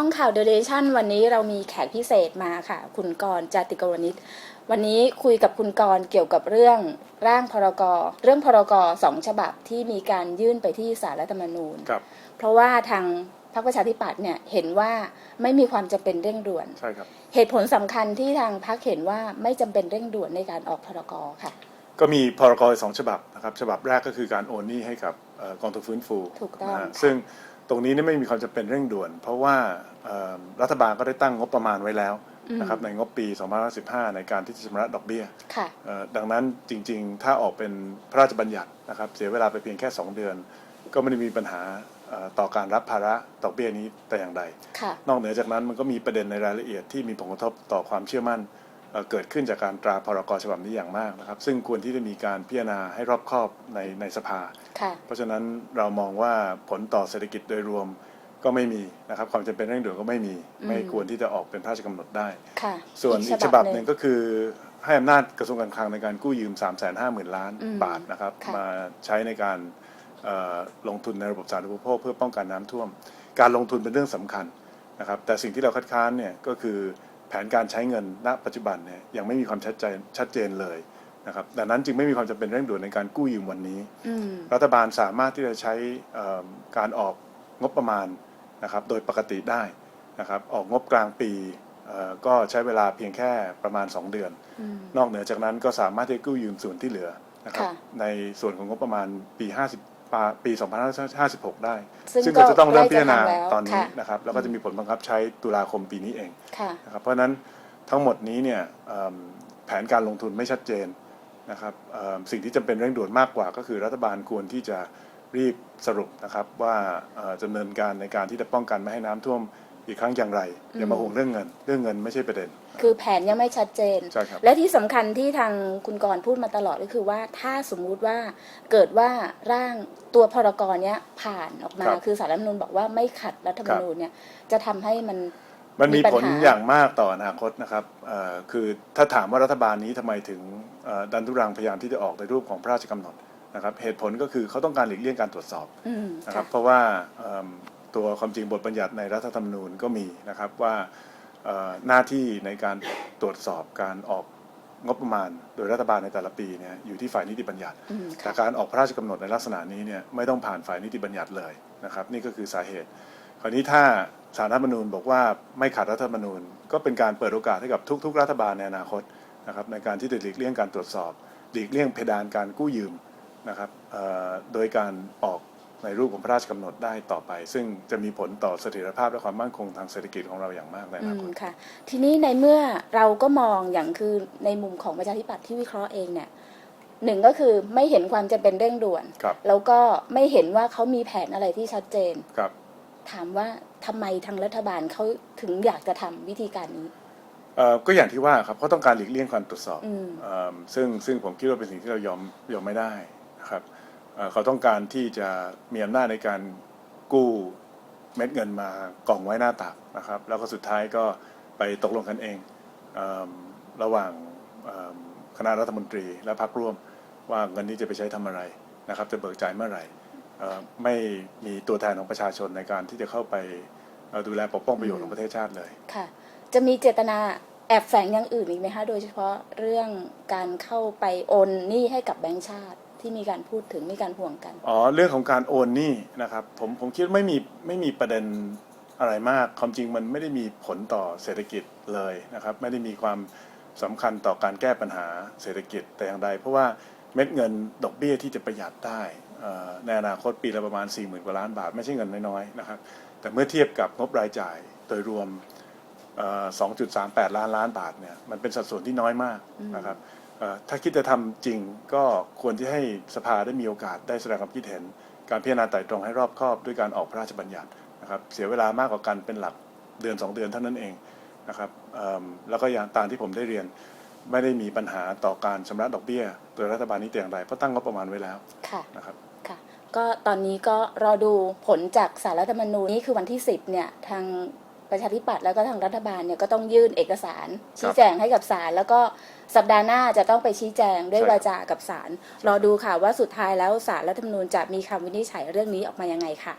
าวเดเ a ชั่นวันนี้เรามีแขกพิเศษมาค่ะ คุณกรณ์จาติกวนิชวันนี้คุยกับคุณกรณ์เกี่ยวกับเรื่องร่างพรกเรื่องพรกสองฉบับที่มีการยื่นไปที่สารรัฐธรรมนูญ ครับ เพราะว่าทางพรรคประชาธิปัตย์เนี่ยเห็นว่าไม่มีความจำเป็นเร่งด่วน ใช่ครับ เหตุผลสำคัญที่ทางพรรคเห็นว่าไม่จำเป็นเร่งด่วนในการออกพรกค่ะ ก็มีพรกสองฉบับนะครับ ฉบับแรกก็คือการโอนหนี้ให้กับเอ่อกองทุนฟื้นฟูถูกต้องนะฮะค่ะ ซึ่ง ตรงนี้เนี่ยไม่มีความจำเป็นเร่งด่วน เพราะว่าเอ่อรัฐบาลก็ได้ตั้งงบประมาณไว้แล้วนะครับในงบปี2515 ในการที่จะชำระดอกเบี้ยค่ะเอ่อดังนั้นจริงๆ ถ้าออกเป็นพระราชบัญญัตินะครับเสียเวลาไปเพียงแค่ 2 เดือน ก็ไม่ได้มีปัญหาเอ่อต่อการรับภาระดอกเบี้ยนี้แต่อย่างใดค่ะนอกเหนือจากนั้นมันก็มีประเด็นในรายละเอียดที่มีผลกระทบต่อความเชื่อมั่น เอ่อเกิดขึ้นจากการตราพรกฉบับนี้อย่างมากนะครับ ซึ่งควรที่จะมีการพิจารณาให้รอบคอบในในสภาค่ะเพราะฉะนั้นเรามองว่าผลต่อเศรษฐกิจโดยรวมก็ไม่มีนะครับความจำเป็นเร่งด่วนก็ไม่มีอืมไม่ควรที่จะออกเป็นพระราชกำหนดได้ค่ะส่วนอีกฉบับหนึ่งก็คือให้อำนาจกระทรวงการคลังในการกู้ยืม 3 5 0 0 0 0 ล้านอืมบาทนะครับค่ะมาใช้ในการเอ่อลงทุนในระบบสาธารณูปโภคเพื่อป้องกันน้ำท่วม การลงทุนเป็นเรื่องสำคัญนะครับ แต่สิ่งที่เราคัดค้านเนี่ยก็คือ แผนการใช้เงินณ ปัจจุบันเนี่ยยังไม่มีความชัดเจนชัดเจนเลยนะครับดังนั้นจึงไม่มีความจำเป็นเร่งด่วนในการกู้ยืมวันนี้ อืมรัฐบาลสามารถที่จะใช้เอ่อการออกงบประมาณนะครับโดยปกติได้นะครับออกงบกลางปีเอ่อก็ใช้เวลาเพียงแค่ประมาณ 2 เดือน อืม นอกเหนือจากนั้นก็สามารถที่จะกู้ยืมส่วนที่เหลือนะครับค่ะ ในส่วนของงบประมาณปี50 ปาปี 2556 ได้ ซึ่งซึ่งก็จะต้องเริ่มพิจารณาใกล้จะทำแล้วตอนนี้ค่ะ นะครับ แล้วก็จะมีผลบังคับใช้ตุลาคมปีนี้เอง ค่ะ นะครับเพราะฉะนั้นทั้งหมดนี้เนี่ยเอิ่มแผนการลงทุนไม่ชัดเจนนะครับเอิ่มสิ่งที่จำเป็นเร่งด่วนมากกว่าก็คือรัฐบาลควรที่จะรีบสรุปนะครับว่าเอ่อดำเนินการในการที่จะป้องกันไม่ให้น้ำท่วม อีกครั้งอย่างไรอย่ามาอืมห่วงเรื่องเงิน เรื่องเงินไม่ใช่ประเด็น คือแผนยังไม่ชัดเจน ใช่ครับ และที่สำคัญที่ทางคุณกรณ์พูดมาตลอดก็คือว่าถ้าสมมุติว่าเกิดว่าร่างตัวพรกรเนี้ยผ่านออกมา ครับคือสารรัฐธรรมนูญบอกว่าไม่ขัดรัฐธรรมนูญเนี่ยจะทำให้มัน มันมีมีปัญผลหา อย่างมากต่ออนาคตนะครับเอ่อคือถ้าถามว่ารัฐบาลนี้ทำไมถึงเอ่อดันทุรังพยายามที่จะออกในรูปของพระราชกำหนดนะครับเหตุผลก็คือเขาต้องการหลีกเลี่ยงการตรวจสอบอืมนะครับค่ะเพราะว่าเอิ่ม ตัวความจริงบทบัญญัติในรัฐธรรมนูญก็มีนะครับว่าเอ่อหน้าที่ในการตรวจสอบการออกงบประมาณโดยรัฐบาลในแต่ละปีเนี่ยอยู่ที่ฝ่ายนิติบัญญัติอืมแต่ค่ะการออกพระราชกำหนดในลักษณะนี้เนี่ยไม่ต้องผ่านฝ่ายนิติบัญญัติเลยนะครับ นี่ก็คือสาเหตุ คราวนี้ถ้าสารรัฐธรรมนูญบอกว่าไม่ขัดรัฐธรรมนูญ ก็เป็นการเปิดโอกาสให้กับทุก ๆ รัฐบาลในอนาคตนะครับในการที่จะหลีกเลี่ยงการตรวจสอบหลีกเลี่ยงเพดานการกู้ยืมนะครับเอ่อโดยการออก ในรูปของพระราชกำหนดได้ต่อไป ซึ่งจะมีผลต่อเสถียรภาพและความมั่นคงทางเศรษฐกิจของเราอย่างมากในออืนามคตค่ะ ทีนี้ในเมื่อเราก็มองอย่างคือในมุมของประชาธิปัตย์ที่วิเคราะห์เองเนี่ยหนึ่งก็คือไม่เห็นความจำเป็นเร่งด่วนครับแล้วก็ไม่เห็นว่าเขามีแผนอะไรที่ชัดเจนครับ ถามว่าทำไมทางรัฐบาลเขาถึงอยากจะทำวิธีการนี้เอ่อก็อย่างที่ว่าครับเขาต้องการหลีกเลี่ยงการตรวจสอบอืมเอิ่มซึ่งซึ่งผมคิดว่าเป็นสิ่งที่เรายอมยอมไม่ได้นะครับ เขาต้องการที่จะมีอำนาจในการกู้เม็ดเงินมากองไว้หน้าตักนะครับ แล้วก็สุดท้ายก็ไปตกลงกันเองเอระหว่างคณะรัฐมนตรี และพรรคร่วมว่าเงินนี้จะไปใช้ทำอะไรนะครับ จะเบิกจ่ายเมื่อไหร่ไม่มีตัวแทนของประชาชนในการที่จะเข้าไปดูแลปกป้องประโยชน์ของประเทศชาติเลยค่ะ จะมีเจตนาแอบแฝงอย่างอื่นอีกไหมคะโดยเฉพาะเรื่องการเข้าไปโอนหนี้ให้กับแบงก์ชาติ ที่มีการพูดถึงมีการห่วงกัน อ๋อเรื่องของการโอนหนี้นะครับผมผมคิดไม่มีไม่มีประเด็นอะไรมาก ความจริงมันไม่ได้มีผลต่อเศรษฐกิจเลยนะครับ ไม่ได้มีความสำคัญต่อการแก้ปัญหาเศรษฐกิจแต่อย่างใด เพราะว่าเม็ดเงินดอกเบี้ยที่จะประหยัดได้ในอนาคตปีละประมาณ 4 0,000 กว่าล้านบาท ไม่ใช่เงินน้อยๆนะครับ แต่เมื่อเทียบกับงบรายจ่ายโดยรวมเอ่อ2.38 ล้านล้านบาทเนี่ยมันเป็นสัดส่วนที่น้อยมากนะครับ ถ้าคิดจะทำจริงก็ควรที่ให้สภาได้มีโอกาสได้แสดงความคิดเห็น การพิจารณาไตร่ตรองให้รอบคอบด้วยการออกพระราชบัญญัตินะครับเสียเวลามากกว่ากันเป็นหลักเดือน 2 เดือนเท่านั้นเองนะครับเอิ่มแล้วก็อย่างตามที่ผมได้เรียนไม่ได้มีปัญหาต่อการชำระดอกเบี้ย โดยรัฐบาลนี้แต่อย่างใดเพราะตั้งงบประมาณไว้แล้วค่ะนะครับค่ะก็ตอนนี้ก็รอดูผลจากสารรัฐธรรมนูญนี่คือวันที่ 10เนี่ยทาง ประชาธิปัตย์แล้วก็ทางรัฐบาลเนี่ยก็ต้องยื่นเอกสารชี้แจงให้กับศาลแล้วก็สัปดาห์หน้าจะต้องไปชี้แจงด้วยใช่ครับวาจากับศาลรอดูค่ะว่าสุดท้ายแล้วสารรัฐธรรมนูญจะมีคำวินิจฉัยเรื่องนี้ออกมายังไงค่ะ